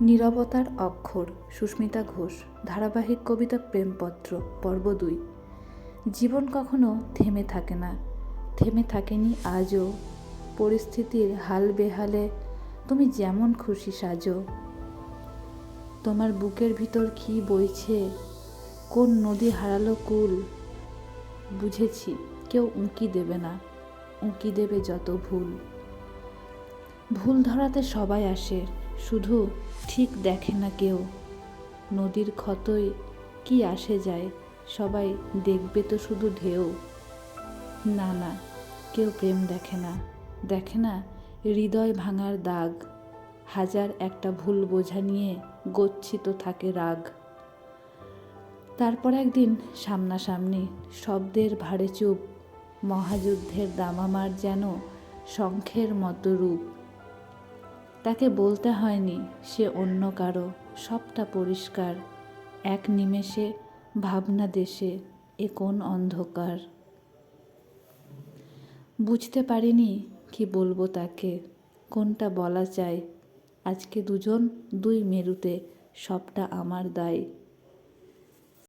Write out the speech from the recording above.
নীরবতার অক্ষর, সুস্মিতা ঘোষ, ধারাবাহিক কবিতা প্রেমপত্র, পর্ব দুই। জীবন কখনো থেমে থাকে না, থেমে থাকেনি আজও। পরিস্থিতির হাল বেহালে তুমি যেমন খুশি সাজো। তোমার বুকের ভিতর কি বইছে? কোন নদী হারালো কুল? বুঝেছি, কেউ উঁকি দেবে না, উঁকি দেবে যত ভুল। ভুল ধরাতে সবাই আসে শুধু ঠিক দেখে না কেউ। নদীর ক্ষতই কি আসে যায়, সবাই দেখবে তো শুধু ঢেউ। না না, কেউ প্রেম দেখে না। দেখে না, হৃদয় ভাঙার দাগ। হাজার একটা ভুল বোঝা নিয়ে গচ্ছিত থাকে রাগ। তারপর একদিন সামনাসামনি শব্দের ভারে চুপ, মহাযুদ্ধের দামামার যেন শঙ্খের মতো রূপ। তাকে বলতে হয়নি সে অন্য কারও, সবটা পরিষ্কার। এক নিমেষে ভাবনা দেশে এ কোন অন্ধকার। বুঝতে পারিনি কি বলব তাকে, কোনটা বলা চাই আজকে দুজন দুই মেরুতে সবটা আমার দায়।